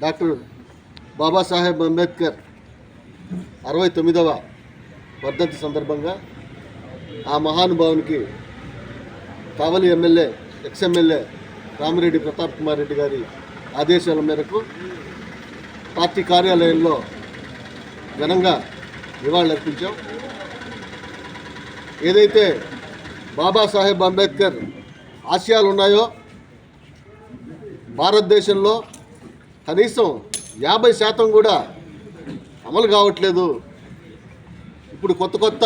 Doctor Babasaheb Ambedkar అరవై తొమ్మిదవ వర్ధంతి సందర్భంగా ఆ మహానుభావునికి Kavali MLA ex MLA Ramireddy Pratap Kumar Reddy గారి ఆదేశాల మేరకు పార్టీ కార్యాలయంలో ఘనంగా నివాళులర్పించాం ఏదైతే బాబాసాహెబ్ అంబేద్కర్ ఆశయాలు ఉన్నాయో భారతదేశంలో కనీసం యాభై శాతం కూడా అమలు కావట్లేదు. ఇప్పుడు కొత్త కొత్త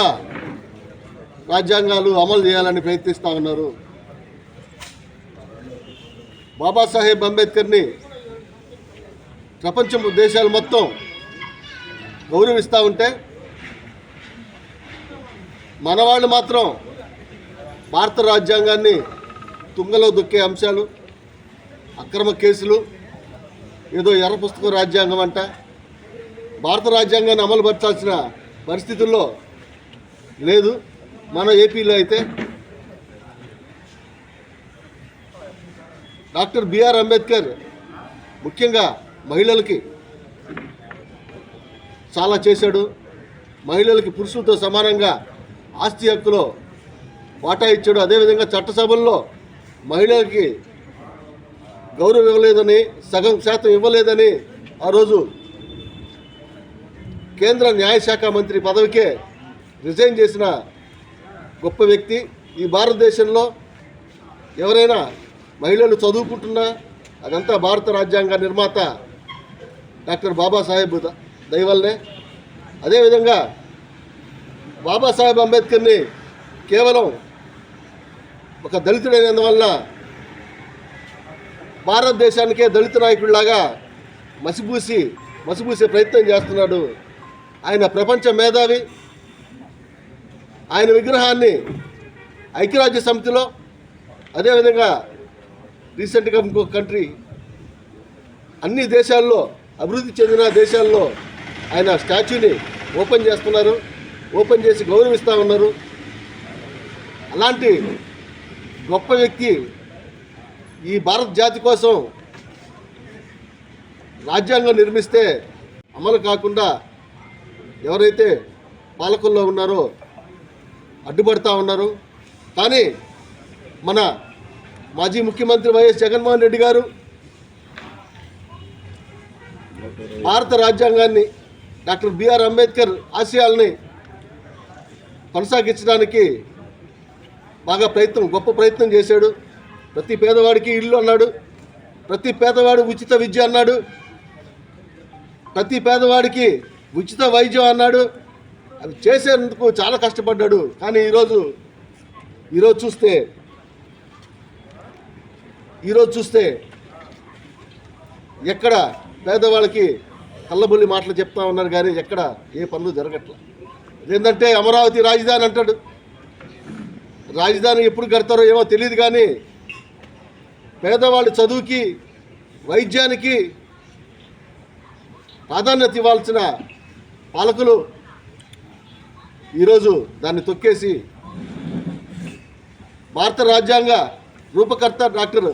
రాజ్యాంగాలు అమలు చేయాలని ప్రయత్నిస్తూ ఉన్నారు. బాబాసాహెబ్ అంబేద్కర్ని ప్రపంచం దేశాలు మొత్తం గౌరవిస్తూ ఉంటే మనవాళ్ళు మాత్రం భారత రాజ్యాంగాన్ని తుంగలో దొక్కే అంశాలు అక్రమ కేసులు ఏదో ఎర్ర పుస్తకం రాజ్యాంగం అంట. భారత రాజ్యాంగాన్ని అమలుపరచాల్సిన పరిస్థితుల్లో లేదు. మన ఏపీలో అయితే డాక్టర్ బిఆర్ అంబేద్కర్ ముఖ్యంగా మహిళలకి చాలా చేశాడు. మహిళలకి పురుషులతో సమానంగా ఆస్తి హక్కులో వాటా ఇచ్చాడు. అదేవిధంగా చట్టసభల్లో మహిళలకి గౌరవం ఇవ్వలేదని సగం శాతం ఇవ్వలేదని ఆ రోజు కేంద్ర న్యాయశాఖ మంత్రి పదవికే రిజైన్ చేసిన గొప్ప వ్యక్తి. ఈ భారతదేశంలో ఎవరైనా మహిళలు చదువుకుంటున్నా అదంతా భారత రాజ్యాంగ నిర్మాత డాక్టర్ బాబాసాహెబ్ ద- దయవల్లనే అదేవిధంగా బాబాసాహెబ్ అంబేద్కర్ని కేవలం ఒక దళితుడైనందువల్ల భారతదేశానికే దళిత నాయకుడిలాగా మసిబూసి మసిబూసే ప్రయత్నం చేస్తున్నాడు ఆయన ప్రపంచ మేధావి. ఆయన విగ్రహాన్ని ఐక్యరాజ్య సమితిలో అదేవిధంగా రీసెంట్గా ఇంకొక కంట్రీ. అన్ని దేశాల్లో అభివృద్ధి చెందిన దేశాల్లో ఆయన స్టాచ్యూని ఓపెన్ చేస్తున్నారు ఓపెన్ చేసి గౌరవిస్తూ ఉన్నారు. అలాంటి గొప్ప వ్యక్తి ఈ భారత జాతి కోసం రాజ్యాంగం నిర్మిస్తే అమలు కాకుండా ఎవరైతే పాలకుల్లో ఉన్నారో అడ్డుపడతా ఉన్నారు. కానీ మన మాజీ ముఖ్యమంత్రి వైఎస్ జగన్మోహన్ రెడ్డి గారు భారత రాజ్యాంగాన్ని డాక్టర్ బిఆర్ అంబేద్కర్ ఆశయాలని కొనసాగించడానికి బాగా ప్రయత్నం గొప్ప ప్రయత్నం చేశాడు. ప్రతి పేదవాడికి ఇల్లు అన్నాడు. ప్రతి పేదవాడు ఉచిత విద్య అన్నాడు. ప్రతి పేదవాడికి ఉచిత వైద్యం అన్నాడు. అవి చేసేందుకు చాలా కష్టపడ్డాడు. కానీ ఈరోజు ఈరోజు చూస్తే ఈరోజు చూస్తే ఎక్కడ పేదవాళ్ళకి కళ్ళబుల్లి మాటలు చెప్తా ఉన్నారు కానీ ఎక్కడ ఏ పనులు జరగట్ల. ఏంటంటే అమరావతి రాజధాని అంటాడు. రాజధాని ఎప్పుడు కడతారో ఏమో తెలియదు కానీ పేదవాళ్ళ చదువుకి వైద్యానికి ప్రాధాన్యత ఇవ్వాల్సిన పాలకులు ఈరోజు దాన్ని తొక్కేసి భారత రాజ్యాంగ రూపకర్త డాక్టర్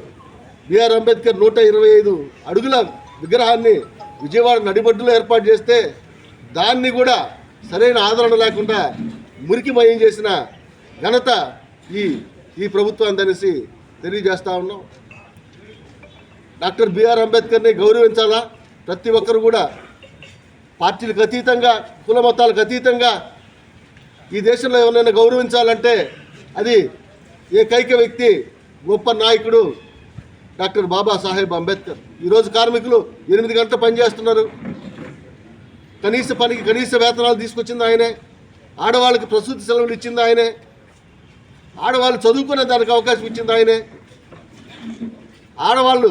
బిఆర్ అంబేద్కర్ నూట ఇరవై ఐదు అడుగుల విగ్రహాన్ని విజయవాడ నడిబడ్డులో ఏర్పాటు చేస్తే దాన్ని కూడా సరైన ఆదరణ లేకుండా మురికిమయం చేసిన ఘనత ఈ ఈ ప్రభుత్వాన్ని అనేసి తెలియజేస్తా ఉన్నాం. డాక్టర్ బిఆర్ అంబేద్కర్ని గౌరవించాలా? ప్రతి ఒక్కరు కూడా పార్టీలకు అతీతంగా కుల మతాలకు అతీతంగా ఈ దేశంలో ఎవరైనా గౌరవించాలంటే అది ఏకైక వ్యక్తి గొప్ప నాయకుడు డాక్టర్ బాబాసాహెబ్ అంబేద్కర్. ఈరోజు కార్మికులు ఎనిమిది గంటల పని చేస్తున్నారు కనీస పనికి కనీస వేతనాలు తీసుకొచ్చింది ఆయనే. ఆడవాళ్ళకి ప్రసూతి సెలవులు ఇచ్చింది ఆయనే. ఆడవాళ్ళు చదువుకునే దానికి అవకాశం ఇచ్చింది ఆయనే. ఆడవాళ్ళు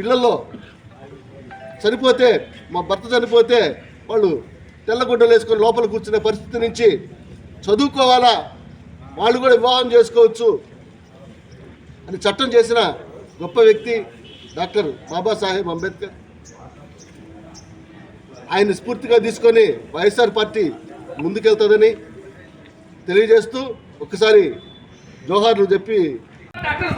ఇళ్ళలో చనిపోతే మా భర్త చనిపోతే వాళ్ళు తెల్లగుడ్డలు వేసుకొని లోపల కూర్చునే పరిస్థితి నుంచి చదువుకోవాలా? వాళ్ళు కూడా వివాహం చేసుకోవచ్చు అని చట్టం చేసిన గొప్ప వ్యక్తి డాక్టర్ బాబాసాహెబ్ అంబేద్కర్. ఆయన స్ఫూర్తిగా తీసుకొని వైఎస్ఆర్ పార్టీ ముందుకెళ్తుందని తెలియజేస్తూ ఒకసారి జోహార్లు చెప్పి డాక్టర్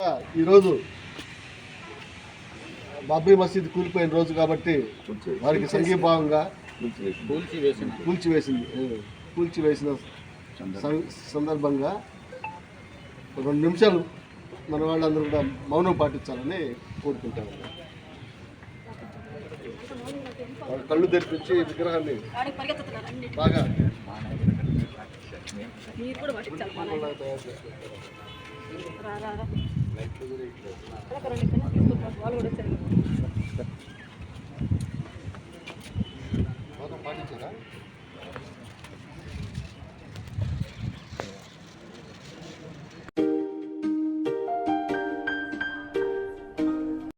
ఈరోజు బాబ్రీ మసీద్ కూలిపోయిన రోజు కాబట్టి వారికి సంఘీభావంగా కూల్చివేసింది. కూల్చివేసిన సందర్భంగా రెండు నిమిషాలు మన వాళ్ళందరూ కూడా మౌనం పాటించాలని కోరుకుంటాను వాళ్ళ కళ్ళు తెరిపించి విగ్రహాన్ని బాగా మీరు కూడా పాటించారా?